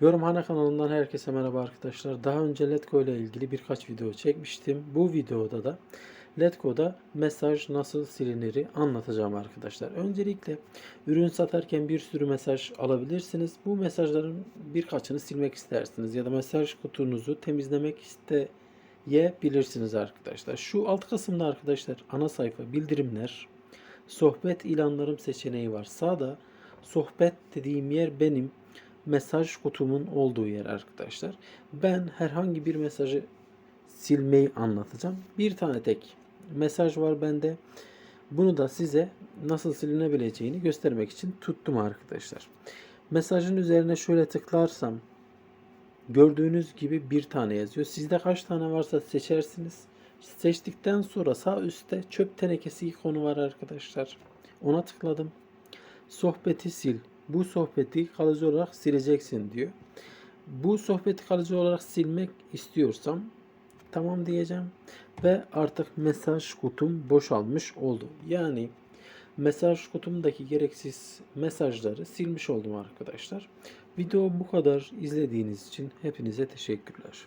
Yorumhane kanalından herkese merhaba arkadaşlar. Daha önce Letgo ile ilgili birkaç video çekmiştim. Bu videoda da Letgo'da mesaj nasıl siliniri anlatacağım arkadaşlar. Öncelikle ürün satarken bir sürü mesaj alabilirsiniz. Bu mesajların birkaçını silmek istersiniz ya da mesaj kutunuzu temizlemek isteyebilirsiniz arkadaşlar. Şu alt kısımda arkadaşlar ana sayfa bildirimler sohbet ilanlarım seçeneği var. Sağda sohbet dediğim yer benim mesaj kutumun olduğu yer arkadaşlar. Ben herhangi bir mesajı silmeyi anlatacağım. Bir tane tek mesaj var bende. Bunu da size nasıl silinebileceğini göstermek için tuttum arkadaşlar. Mesajın üzerine şöyle tıklarsam gördüğünüz gibi bir tane yazıyor. Sizde kaç tane varsa seçersiniz. Seçtikten sonra sağ üstte çöp tenekesi ikonu var arkadaşlar. Ona tıkladım. Sohbeti sil. Bu sohbeti kalıcı olarak sileceksin diyor. Bu sohbeti kalıcı olarak silmek istiyorsam tamam diyeceğim ve artık mesaj kutum boşalmış oldu. Yani mesaj kutumdaki gereksiz mesajları silmiş oldum arkadaşlar. Video bu kadar izlediğiniz için hepinize teşekkürler.